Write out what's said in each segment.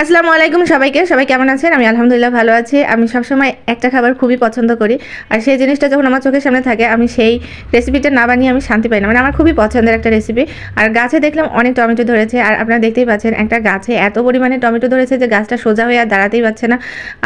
আসসালামু আলাইকুম সবাইকে। সবাই কেমন আছেন? আমি আলহামদুলিল্লাহ ভালো আছি। আমি সবসময় একটা খাবার খুবই পছন্দ করি। আর সেই জিনিসটা যখন আমার চোখের সামনে থাকে, আমি সেই রেসিপিটা না বানিয়ে আমি শান্তি পাই না। মানে আমার খুবই পছন্দের একটা রেসিপি আর গাছে দেখলাম অনেক টমেটো ধরেছে। আর আপনারা দেখতেই পাচ্ছেন, একটা গাছে এত পরিমাণে টমেটো ধরেছে যে গাছটা সোজা হয়ে আর দাঁড়াতেই পারছে না।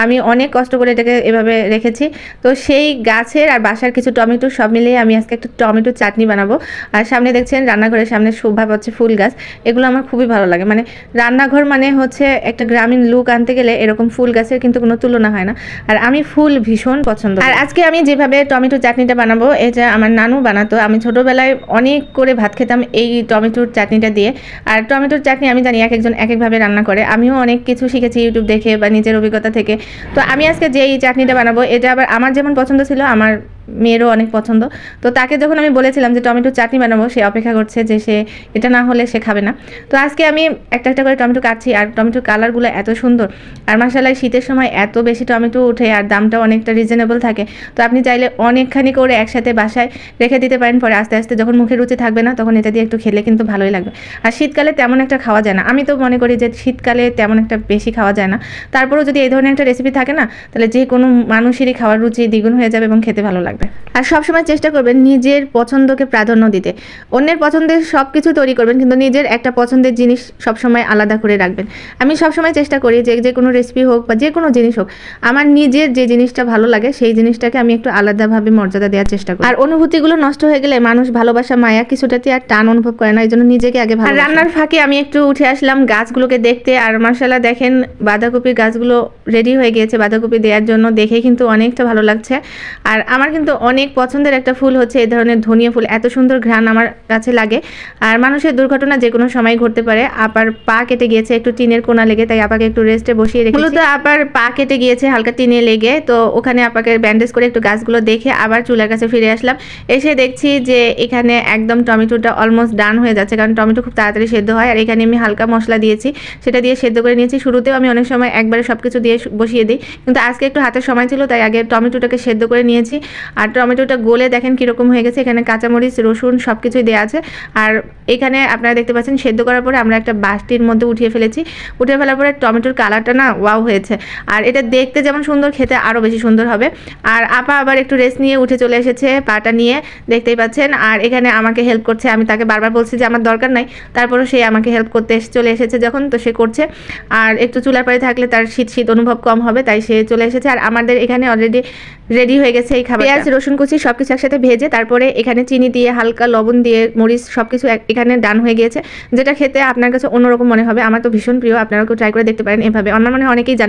আমি অনেক কষ্ট করে এটাকে এভাবে রেখেছি। তো সেই গাছের আর বাসার কিছু টমেটো সব মিলিয়ে আমি আজকে একটা টমেটো চাটনি বানাবো। আর সামনে দেখছেন, রান্নাঘরের সামনে শোভা পাচ্ছে ফুল গাছ। এগুলো আমার খুবই ভালো লাগে। মানে রান্নাঘর মানে হচ্ছে একটা গ্রামীণ লুক আনতে গেলে এরকম ফুল গাছের কিন্তু কোনো তুলনা হয় না। আর আমি ফুল ভীষণ পছন্দ আর আজকে আমি যেভাবে টমেটো চাটনিটা বানাবো এটা আমার নানু বানাতো, আমি ছোটোবেলায় অনেক করে ভাত খেতাম এই টমেটোর চাটনিটা দিয়ে। আর টমেটোর চাটনি আমি জানি এক একজন এক একভাবে রান্না করে। আমিও অনেক কিছু শিখেছি ইউটিউব দেখে বা নিজের অভিজ্ঞতা থেকে। তো আমি আজকে যে এই চাটনিটা বানাবো, এটা আবার আমার যেমন পছন্দ ছিল, আমার মেয়েরও অনেক পছন্দ। তো তাকে যখন আমি বলেছিলাম যে টমেটো চাটনি বানাবো, সে অপেক্ষা করছে যে সে, এটা না হলে সে খাবে না। তো আজকে আমি একটা একটা করে টমেটো কাটছি আর টমেটোর কালারগুলো এত সুন্দর। আর মাসালাই শীতের সময় এত বেশি টমেটো উঠে আর দামটা অনেকটা রিজনেবল থাকে। তো আপনি চাইলে অনেকখানি করে একসাথে বাসায় রেখে দিতে পারেন। পরে আস্তে আস্তে যখন মুখে রুচি থাকবে না, তখন এটা দিয়ে একটু খেলে কিন্তু ভালোই লাগবে। আর শীতকালে তেমন একটা খাওয়া যায় না। আমি তো মনে করি যে শীতকালে তেমন একটা বেশি খাওয়া যায় না। তারপরেও যদি এই ধরনের একটা রেসিপি থাকে না, তাহলে যে কোনো মানুষেরই খাওয়ার রুচি দ্বিগুণ হয়ে যাবে এবং খেতে ভালো লাগবে। আর সবসময় চেষ্টা করবেন নিজের পছন্দকে প্রাধান্য দিতে। অন্যের পছন্দের সব কিছু তৈরি করবেন কিন্তু নিজের একটা পছন্দের জিনিস সবসময় আলাদা করে রাখবেন। আমি সবসময় চেষ্টা করি যে যে কোনো রেসিপি হোক বা যে কোনো জিনিস হোক আমার নিজের যে জিনিসটা ভালো লাগে সেই জিনিসটাকে আমি একটু আলাদাভাবে মর্যাদা দেওয়ার চেষ্টা করি। আর অনুভূতিগুলো নষ্ট হয়ে গেলে মানুষ ভালোবাসা মায়া কিছুটাতে আর টান অনুভব করে না এই জন্য নিজেকে আগে ভালো রান্নার ফাঁকে আমি একটু উঠে আসলাম গাছগুলোকে দেখতে আর মার্শাল্লাহ দেখেন বাঁধাকপির গাছগুলো রেডি হয়ে গিয়েছে বাঁধাকপি দেওয়ার জন্য দেখে কিন্তু অনেকটা ভালো লাগছে। আর আমার কিন্তু অনেক পছন্দের একটা ফুল হচ্ছে এই ধরনের ধনিয়া ফুল। এত সুন্দর ঘ্রাণ আমার কাছে লাগে। আর মানুষের দুর্ঘটনা যে কোনো সময় ঘটতে পারে। আপার পা কেটে গিয়েছে, একটু টিনের কোনা লেগে, তাই আপাকে একটু রেস্টে বসিয়ে রেখেছি। মূলত আপার পা কেটে গিয়েছে হালকা টিনে লেগে, তো ওখানে আপাকে ব্যান্ডেজ করে একটু গাছগুলো দেখে আবার চুলার কাছে ফিরে আসলাম। এসে দেখছি যে এখানে একদম টমেটোটা অলমোস্ট ডান হয়ে যাচ্ছে, কারণ টমেটো খুব তাড়াতাড়ি সেদ্ধ হয়। আর এখানে আমি হালকা মশলা দিয়েছি, সেটা দিয়ে সেদ্ধ করে নিয়েছি। শুরুতেও আমি অনেক সময় একবারে সব কিছু দিয়ে বসিয়ে দিই, কিন্তু আজকে একটু হাতের সময় ছিল, তাই আগে টমেটোটাকে সেদ্ধ করে নিয়েছি। আর টমেটোটা গলে দেখেন কীরকম হয়ে গেছে। এখানে কাঁচামরিচ, রসুন সব কিছুই দেওয়া আছে। আর এখানে আপনারা দেখতে পাচ্ছেন সেদ্ধ করার পরে আমরা একটা বাটির মধ্যে উঠিয়ে ফেলেছি। উঠিয়ে ফেলার পরে টমেটোর কালারটা না ওয়াও হয়েছে। আর এটা দেখতে যেমন সুন্দর, খেতে আরও বেশি সুন্দর হবে। আর আপা আবার একটু রেস্ট নিয়ে উঠে চলে এসেছে পাটা নিয়ে, দেখতেই পাচ্ছেন। আর এখানে আমাকে হেল্প করছে। আমি তাকে বারবার বলছি যে আমার দরকার নাই। তারপরও সে আমাকে হেল্প করতে এসে চলে এসেছে যখন, তো সে করছে। আর একটু চুলার পাড়ে থাকলে তার শীত শীত অনুভব কম হবে, তাই সে চলে এসেছে। আর আমাদের এখানে অলরেডি রেডি হয়ে গেছে এই খাবার পেঁয়াজ রসুন কুচি সব কিছু একসাথে ভেজে তারপরে এখানে চিনি দিয়ে হালকা লবণ দিয়ে মরিচ সব কিছু এক- এখানে ডান হয়ে গিয়েছে যেটা খেতে আপনার কাছে অন্যরকম মনে হবে। আমার তো ভীষণ প্রিয় আপনারা কেউ ট্রাই করে দেখতে পারেন এভাবে। আমার মনে হয় অনেকেই জানেন